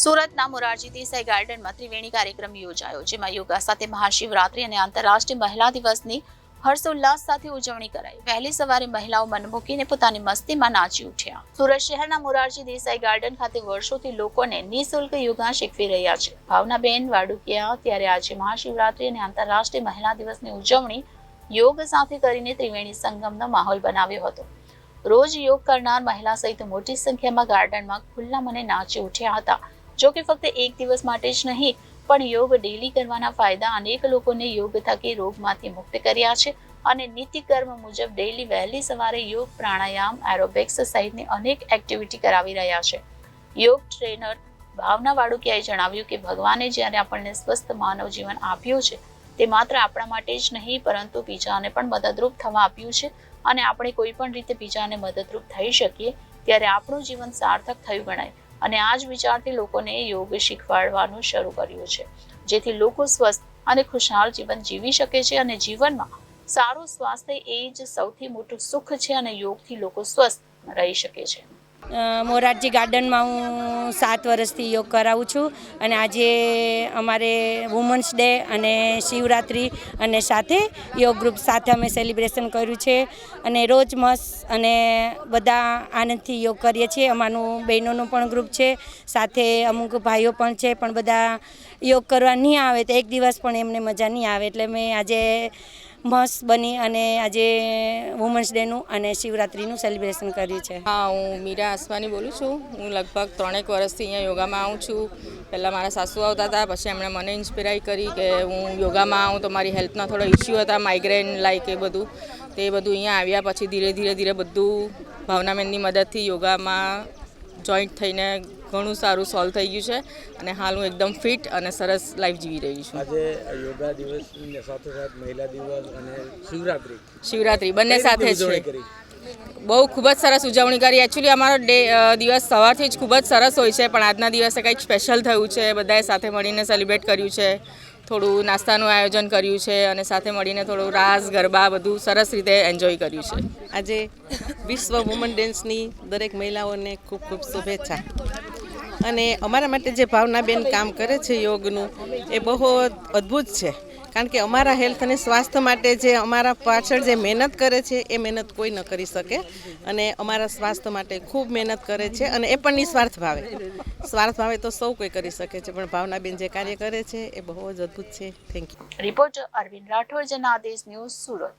સુરતના મોરારજી દેસાઈ ગાર્ડનમાં ત્રિવેણી કાર્યક્રમ યોજાયો, જેમાં યોગા સાથે મહાશિવરાત્રી અને આંતરરાષ્ટ્રીય મહિલા દિવસની હર્ષોલ્લાસ સાથે ઉજવણી કરાઈ. વહેલી સવારે મહિલાઓ મન મૂકીને પોતાની મસ્તીમાં નાચી ઉઠ્યા. સુરત શહેરના મોરારજી દેસાઈ ગાર્ડન ખાતે વર્ષોથી લોકોને નિઃશુલ્ક યોગા શીખવી રહ્યા છે. ભાવનાબેન વાડુકિયા, ત્યારે આજે મહાશિવરાત્રી અને આંતરરાષ્ટ્રીય મહિલા દિવસની ઉજવણી યોગ સાથે કરીને ત્રિવેણી સંગમનો માહોલ બનાવ્યો હતો. રોજ યોગ કરનાર મહિલા સહિત મોટી સંખ્યામાં ગાર્ડનમાં ખુલ્લા મને નાચી ઉઠ્યા હતા. જો કે ફક્ત એક દિવસ માટે જ નહીં, પણ યોગ ડેલી કરવાના ફાયદા અનેક લોકોને યોગ થકી રોગમાંથી મુક્ત કર્યા છે અને નીતિકર્મ મુજબ ડેલી વહેલી સવારે યોગ, પ્રાણાયામ એરોબિક્સ સહિતની અનેક એક્ટિવિટી કરાવી રહ્યા છે. યોગ ટ્રેનર ભાવના વાડુકિયાએ જણાવ્યું કે ભગવાને જ્યારે આપણને સ્વસ્થ માનવ જીવન આપ્યું છે, તે માત્ર આપણા માટે જ નહીં, પરંતુ બીજાને પણ મદદરૂપ થવા આપ્યું છે અને આપણે કોઈ પણ રીતે બીજાને મદદરૂપ થઈ શકીએ, ત્યારે આપણું જીવન સાર્થક થયું ગણાય. અને આ જ વિચારથી લોકોને યોગ શીખવાડવાનું શરૂ કર્યું છે. જેથી લોકો સ્વસ્થ અને ખુશહાલ જીવન જીવી શકે છે અને જીવનમાં સારું સ્વાસ્થ્ય એ જ સૌથી મોટું સુખ છે અને યોગથી લોકો સ્વસ્થ રહી શકે છે. મોરારજી ગાર્ડનમાં હું સાત વર્ષથી યોગ કરાવું છું અને આજે અમારે વુમન્સ ડે અને શિવરાત્રિ અને સાથે યોગ ગ્રુપ સાથે અમે સેલિબ્રેશન કર્યું છે અને રોજ મસ્ત અને બધા આનંદથી યોગ કરીએ છીએ. અમારું બહેનોનું પણ ગ્રુપ છે, સાથે અમુક ભાઈઓ પણ છે, પણ બધા યોગ કરવા નહીં આવે તો એક દિવસ પણ એમને મજા નહીં આવે. એટલે મેં આજે મસ્ત બની અને આજે વુમન્સ ડેનું અને શિવરાત્રિનું સેલિબ્રેશન કર્યું છે. હા, હું મીરા આસવાની બોલું છું. હું લગભગ ત્રણેક વર્ષથી અહીંયા યોગામાં આવું છું. પહેલાં મારા સાસુ આવતા હતા, પછી એમણે મને ઇન્સ્પિરાઈ કરી કે હું યોગામાં આવું તો મારી હેલ્થના થોડા ઇસ્યુ હતા માઇગ્રેન લાઈક એ બધું. તે બધું અહીંયા આવ્યા પછી ધીરે ધીરે ધીરે બધું ભાવનાબેનની મદદથી યોગામાં જોઈન્ટ થઈને ઘણું સારું સોલ્વ થઈ ગયું છે અને હાલ હું એકદમ ફિટ અને સરસ લાઈફ જીવી રહી છું. આજે યોગા દિવસ સાથે સાથે મહિલા દિવસ અને શિવરાત્રી. શિવરાત્રી બંને સાથે છે. બહુ ખૂબ જ સરસ ઉજવણી કરી. એકચ્યુઅલી અમારો ડે દિવસ સવારથી જ ખૂબ જ સરસ હોય છે પણ આજના દિવસે કંઈક સ્પેશિયલ થયું છે બધાએ સાથે મળીને સેલિબ્રેટ કર્યું છે. થોડું નાસ્તાનું આયોજન કર્યું છે અને સાથે મળીને થોડું રાસ, ગરબા બધું સરસ રીતે એન્જોય કર્યું છે. આજે વિશ્વ વુમન ડેન્સની દરેક મહિલાઓને ખૂબ ખૂબ શુભેચ્છા. અને અમારા માટે જે ભાવનાબેન કામ કરે છે યોગનું, એ બહુ અદ્ભુત છે. કારણ કે અમારા હેલ્થ અને સ્વાસ્થ્ય માટે જે અમારા પાછળ જે મહેનત કરે છે, એ મહેનત કોઈ ન કરી શકે. અને અમારા સ્વાસ્થ્ય માટે ખૂબ મહેનત કરે છે અને એ પણ નિસ્વાર્થ ભાવે. સ્વાર્થ ભાવે તો સૌ કોઈ કરી શકે છે, પણ ભાવનાબેન જે કાર્ય કરે છે, એ બહુ જ અદ્ભુત છે. Thank you reporter Arvind Rathod, Janadesh News Surat.